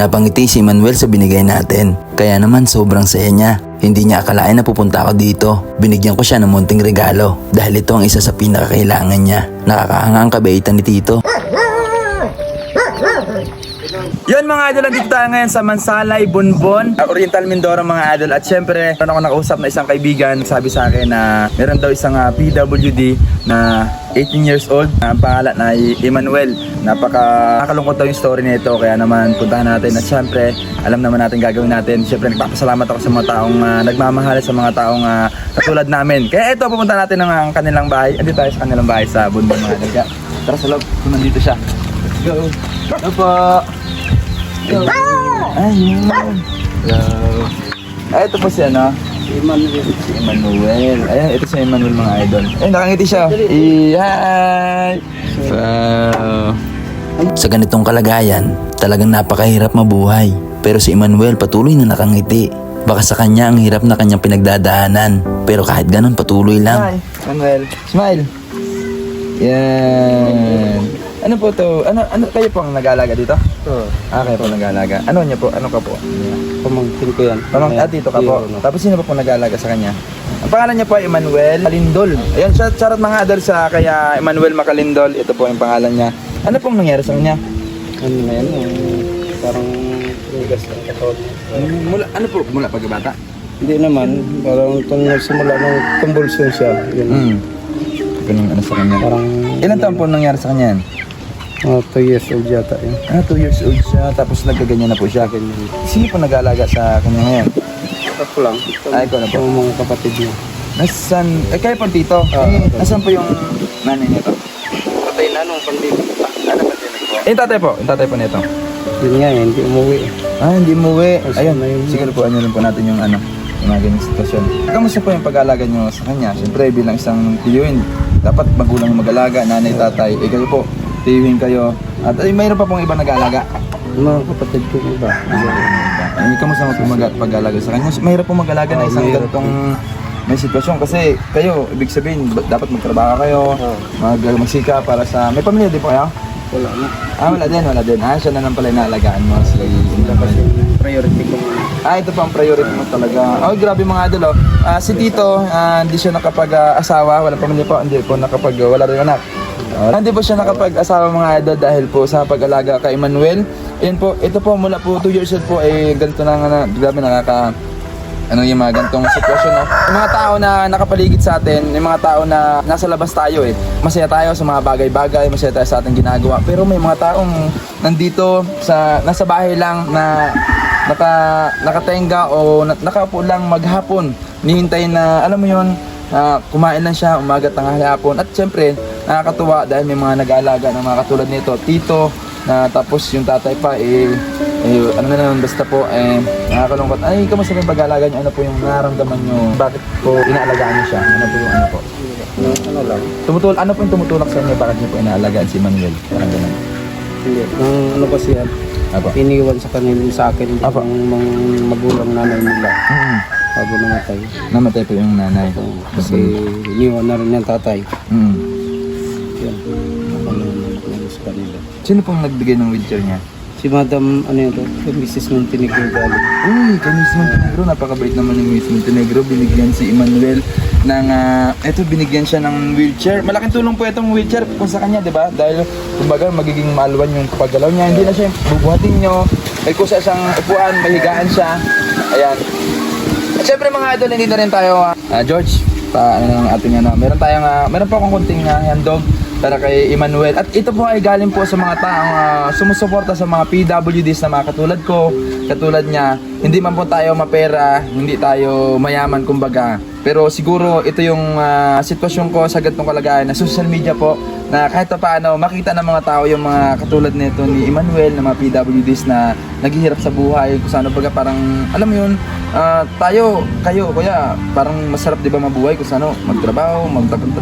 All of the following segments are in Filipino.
Napangiti si Manuel sa binigay natin. Kaya naman sobrang saya niya. Hindi niya akalain na pupunta ako dito. Binigyan ko siya ng munting regalo dahil ito ang isa sa pinakakailangan niya. Nakakahanga ang kabaitan ni Tito. Yun mga idol, nandito tayo ngayon sa Mansalay, Bonbon, Oriental Mindoro mga idol. At syempre, meron ako nakausap na isang kaibigan, sabi sa akin na meron daw isang uh, PWD na 18 years old, ang pangalan na Emmanuel. Napaka nakalungkot daw yung story nito, kaya naman puntahan natin. At syempre, alam naman natin gagawin natin. Syempre, nagpapasalamat ako sa mga taong uh, nagmamahal, sa mga taong uh, katulad namin. Kaya ito, pupunta natin ng uh, kanilang bahay. Andito tayo sa kanilang bahay sa Bonbon mga Tara sa loob, nandito siya. Let's go. Po. Ayun. Hello. Ay, ito po si ano? Si Emmanuel. Si Emmanuel. Ayan, ito si Emmanuel mga idol. Ay, nakangiti siya. I- Hi! Wow. Sa ganitong kalagayan, talagang napakahirap mabuhay. Pero si Emmanuel patuloy na nakangiti. Baka sa kanya ang hirap na kanyang pinagdadaanan. Pero kahit ganun, patuloy lang. Hi, Manuel. Smile. Yan. Ano po to? Ano ano kayo po ang nag-aalaga dito? Oo. Ah, kayo po nag-aalaga. Ano niya po? Ano ka po? Pamangkin ko yan. Pamang ah, dito ka po. Tapos sino po po nag-aalaga sa kanya? Ang pangalan niya po ay Emmanuel Malindol. Ayan, shout shoutout mga adol sa kaya Emmanuel Macalindol. Ito po yung pangalan niya. Ano pong nangyari sa kanya? Ano na yan? eh, Parang tugas ng katawan. Mula, ano po? Mula pagkabata? Hindi naman. Parang itong nagsimula ng convulsion siya. Yun. Hmm. Ganun ano sa kanya. Parang Ilan taon po nangyari sa kanya yan? Mga 2 years old yata yun. Ah, 2 years old siya. Tapos nagkaganyan na po siya. Sino po nag-aalaga sa kanya ngayon? Ako lang. Ay, ikaw na po. Yung mga kapatid niya. Nasaan? Eh, kayo po dito? Ah, eh, okay. nasaan po yung nanay nito? Patay na nung pandemic. Ano ba din po? Eh, yung tatay po. Yung tatay po nito. Yun nga eh, hindi umuwi. Ah, hindi umuwi. Ayun, siguro po ano rin po natin yung ano, yung mga ganyung sitwasyon. Kamusta po yung pag-aalaga nyo sa kanya? Siyempre, bilang isang tiyuin, dapat magulang mag-alaga, nanay, tatay. Eh, kayo po, tiyuin kayo. At ay, mayroon pa pong ibang nag-aalaga. Yung mga kapatid ko iba. Ay, kamusta mo po mag- pag-aalaga sa kanya? Mahirap po mag-alaga na Ah, isang mahirap. ganitong may sitwasyon kasi kayo, ibig sabihin, ba- dapat magtrabaho kayo, Oo. mag magsika para sa... May pamilya din po kayo? Wala na. Ah, wala din, wala din. Ah, siya na lang pala inaalagaan mo. Sila yung Priority ko. Ah, ito pa ang priority mo talaga. Oh, grabe mga idol, oh. Ah, si Tito, ah, hindi siya nakapag-asawa, wala pamilya po, hindi po nakapag, wala rin anak. Ah, hindi po siya nakapag-asawa mga idol dahil po sa pag-alaga kay Emmanuel. Ayun po, ito po mula po 2 years old po, eh, ganito na nga na, grabe nakaka, ano yung mga ganitong sitwasyon, no? Yung mga tao na nakapaligid sa atin, yung mga tao na nasa labas tayo, eh. Masaya tayo sa mga bagay-bagay, masaya tayo sa ating ginagawa. Pero may mga taong nandito sa nasa bahay lang na naka nakatenga o na, nakaupo lang maghapon. Nihintay na alam mo 'yon, ah, kumain lang siya umaga tanghali hapon. At syempre, nakakatuwa dahil may mga nag-aalaga ng mga katulad nito, tito na tapos yung tatay pa eh, eh ano na naman basta po eh nakakalungkot. Ay, kamusta yung pag-aalaga niyo? Ano po yung nararamdaman niyo? Bakit po inaalagaan niyo siya? Ano po yung ano po? Ano, ano lang. Tumutul ano po yung tumutulak sa inyo? Bakit niyo po inaalagaan si Manuel? Parang ganun. Hindi. Nung ano kasi yan, Apo. iniwan sa kanila sa akin Apo. ang mga magulang nanay nila Mm-mm. bago namatay. Namatay po yung nanay. Kasi iniwan na rin yung tatay. Mm. Sino pong nagbigay ng wheelchair niya? Si Madam, ano yun to? Mrs. Montenegro galing. Uy, kay Miss Montenegro, napakabait naman ni Miss Montenegro. Binigyan si Emmanuel ng, ah, eto, binigyan siya ng wheelchair. Malaking tulong po itong wheelchair kung sa kanya, di ba? Dahil, kumbaga, magiging maalwan yung paggalaw niya. Hindi na siya bubuhatin nyo. May kusa siyang upuan, mahigaan siya. Ayan. At syempre mga idol, hindi na rin tayo, ah, George, pa, ano ng ating ano, meron tayong, ah, meron pa akong kunting uh, handog para kay Emmanuel. At ito po ay galing po sa mga taong ah, sumusuporta sa mga PWDs na mga katulad ko, katulad niya. Hindi man po tayo mapera, hindi tayo mayaman kumbaga. Pero siguro ito yung ah, sitwasyon ko sa ganitong kalagayan na social media po na kahit pa paano makita ng mga tao yung mga katulad nito ni Emmanuel na mga PWDs na naghihirap sa buhay kung saan baga parang alam mo yun ah, tayo kayo kuya parang masarap di ba mabuhay kung saan magtrabaho magtapunta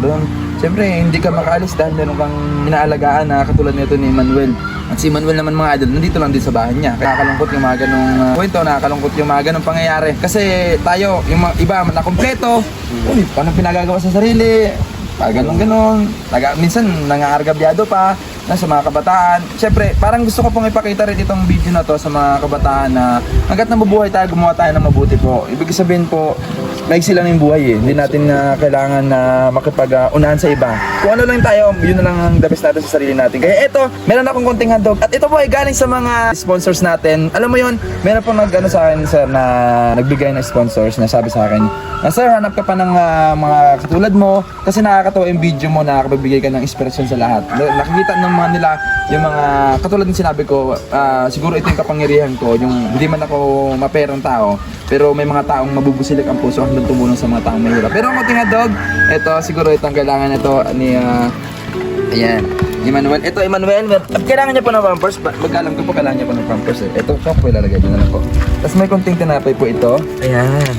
Siyempre, hindi ka makaalis dahil meron kang inaalagaan na katulad nito ni Manuel. At si Manuel naman mga idol, nandito lang din sa bahay niya. Kaya nakakalungkot yung mga ganong uh, kwento, nakakalungkot yung mga ganong pangyayari. Kasi tayo, yung mga iba na kompleto, uy, paano pinagagawa sa sarili? Pa, ganon ganon. Naga, minsan nangaargabyado pa. na sa mga kabataan. Siyempre, parang gusto ko pong ipakita rin itong video na to sa mga kabataan na hanggat nabubuhay tayo, gumawa tayo ng mabuti po. Ibig sabihin po, maiksi lang yung buhay eh. Hindi natin na kailangan na makipag-unahan sa iba. Kung ano lang tayo, yun na lang ang the best natin sa sarili natin. Kaya eto, meron akong konting handog. At ito po ay galing sa mga sponsors natin. Alam mo yun, meron po nag ano sa akin, sir, na nagbigay ng sponsors na sabi sa akin, na sir, hanap ka pa ng ah, mga katulad mo kasi nakakatawa yung video mo, nakakapagbigay ka ng inspirasyon sa lahat. Na- Nakikita mga nila yung mga katulad ng sinabi ko, ah, siguro ito yung kapangyarihan ko, yung hindi man ako maperang tao, pero may mga taong mabubusilik ang puso hanggang tumulong sa mga taong mahirap. Pero ang konting dog, ito siguro ito ang kailangan ito ni ah, Ayan. Emmanuel. Ito, Emmanuel. mer- Kailangan niya po ng pampers. Magkalam ko po kailangan niya po ng pampers. Eh. Ito, ito po ilalagay niyo na lang po. Tapos may konting tinapay po ito. Ayan.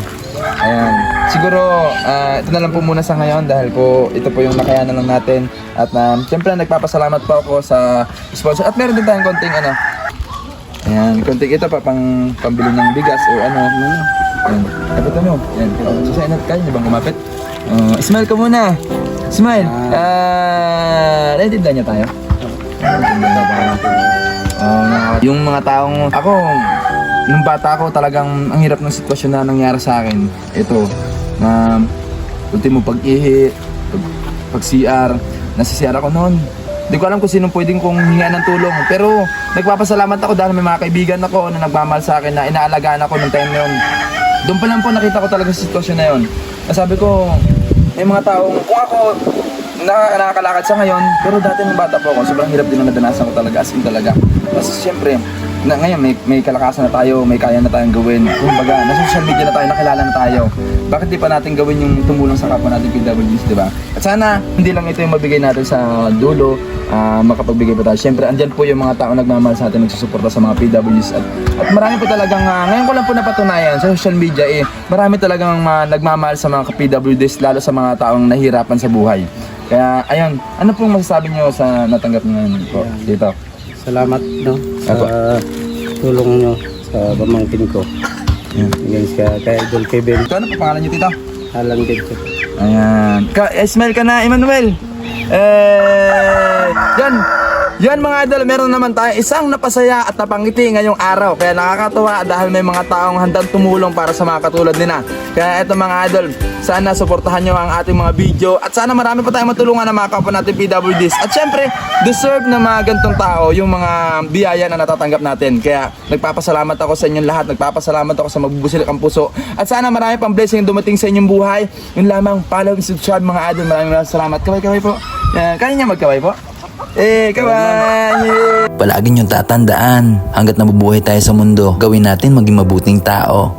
Ayan. Siguro, ah, ito na lang po muna sa ngayon dahil po ito po yung nakayanan lang natin. At um, siyempre, nagpapasalamat po ako sa sponsor. At meron din tayong konting ano. Ayan, konting ito pa pang pambili ng bigas o ano. ano. Ayan. Kapitan mo. Ayan. So, sa inat, kaya niyo bang kumapit? Uh, smile ka muna. Smile. Ah, naiintindihan niya tayo? Ah, yung mga taong ako nung bata ako talagang ang hirap ng sitwasyon na nangyari sa akin. Ito, na ultimo pag-ihi, pag, pag-CR, nasa CR ako noon. Hindi ko alam kung sino pwedeng kong hinga ng tulong. Pero nagpapasalamat ako dahil may mga kaibigan ako na nagmamahal sa akin na inaalagaan ako ng time yun. Doon pa lang po nakita ko talaga sa sitwasyon na yun. Sabi ko, may mga taong, kung ako, na, nakakalakad sa ngayon, pero dati nung bata po ako, sobrang hirap din ang nadanasan ko talaga, as in talaga. Tapos siyempre, na, ngayon may, may kalakasan na tayo, may kaya na tayong gawin. Kumbaga, nasa social media na tayo, nakilala na tayo. Bakit di pa natin gawin yung tumulong sa kapwa natin PWDs, di ba? At sana, hindi lang ito yung mabigay natin sa dulo, ah, makapagbigay pa tayo. Siyempre, andyan po yung mga tao nagmamahal sa atin, nagsusuporta sa mga PWDs. At, at marami po talagang, ah, ngayon ko lang po napatunayan sa social media, eh, marami talagang ah, nagmamahal sa mga PWDs, lalo sa mga taong nahihirapan sa buhay. Kaya, ayun, ano pong masasabi nyo sa natanggap nyo ngayon po dito? Salamat no sa Apo. tulong nyo sa pamangkin ko. Ayan. Hanggang sa kay Idol Kevin. Ito, ano po pangalan nyo, tito? Alan din ko. Ayan. Ka eh, smile ka na, Emmanuel. Eh, yan. Yan mga idol, meron naman tayo isang napasaya at napangiti ngayong araw. Kaya nakakatuwa dahil may mga taong handang tumulong para sa mga katulad nila. Kaya eto mga idol, sana suportahan nyo ang ating mga video at sana marami pa tayong matulungan ng mga kapwa natin PWDs. At syempre, deserve ng mga gantong tao yung mga biyaya na natatanggap natin. Kaya nagpapasalamat ako sa inyong lahat, nagpapasalamat ako sa mabubusilik ang puso. At sana marami pang blessing dumating sa inyong buhay. Yun lamang, follow and subscribe mga idol. Maraming salamat. Kaway-kaway po. Yan, kaya niya magkaway po. Eh, kaway! Yeah. Palagi niyong tatandaan, hanggat nabubuhay tayo sa mundo, gawin natin maging mabuting tao.